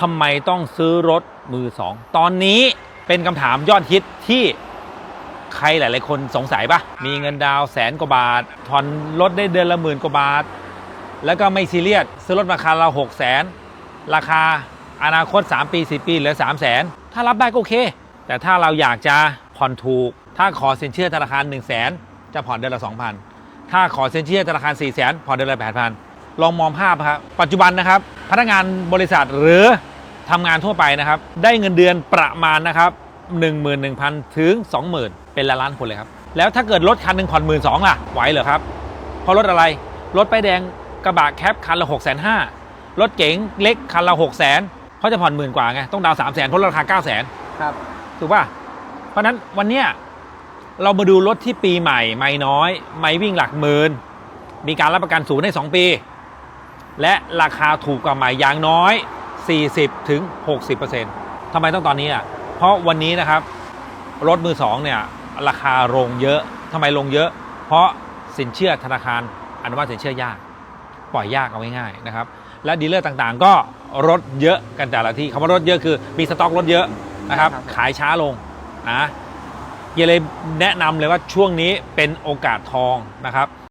ทำไมต้องซื้อรถมือสองตอนนี้เป็นคำถามยอดฮิตที่ใครหลาย ๆ คนสงสัยปะมีเงินดาวน์แสนกว่าบาทผ่อนรถได้เดือนละหมื่นกว่าบาท แล้วก็ไม่ซีเรียสซื้อรถราคาเราหกแสนราคาอนาคต 3 ปี 4 ปีเหลือ3 0 0แสนถ้ารับได้ก็โอเค แต่ถ้าเราอยากจะผ่อนถูก ถ้าขอสินเชื่อธนาคาร 1 0 0 0 0แสนจะผ่อนเดือนละ 2,000 ถ้าขอสินเชื่อธนาคาร 4 0 0แสนผ่อนเดือนละ 8,000 ลองมองภาพครับ ปัจจุบันนะครับ พนักงานบริษัทหรือ ทำงานทั่วไปนะครับ ได้เงินเดือนประมาณนะครับ11,000 ถึง 20,000 เป็นละล้านคนเลยครับ แล้วถ้าเกิดรถคันหนึ่งผ่อนหมื่นสองล่ะ ไหวเหรอครับ เพราะรถอะไร รถป้ายแดงกระบะแคปคันละ6 5 0 0 0รถเก๋งเล็กคันละ6 0 0 0 0เขาจะผ่อนหมื่นกว่าไง ต้องดาวน์3 0 0 0 0เพราะราคา9 0 0 0 0ครับ ถูกป่ะ เพราะฉะนั้นวันเนี้ยเรามาดูรถที่ปีใหม่ ไม่น้อย ไม่วิ่งหลักหมื่น มีการรับประกันศูนย์ใน2ปี และราคาถูกกว่าใหม่อย่างน้อย 40ถึง60%ทำไมต้องตอนนี้อะเพราะวันนี้นะครับ รถมือสองเนี่ยราคาลงเยอะทำไมลงเยอะ เพราะสินเชื่อธนาคารอนุมัติสินเชื่อยาก ปล่อยยากเอาง่ายๆนะครับ และดีลเลอร์ต่างๆ ก็รถเยอะกันแต่ละที่คำว่ารถเยอะคือมีสต็อกรถเยอะนะครับครับขายช้าลงนะอย่าเลยแนะนำเลยว่าช่วงนี้เป็นโอกาสทองนะครับ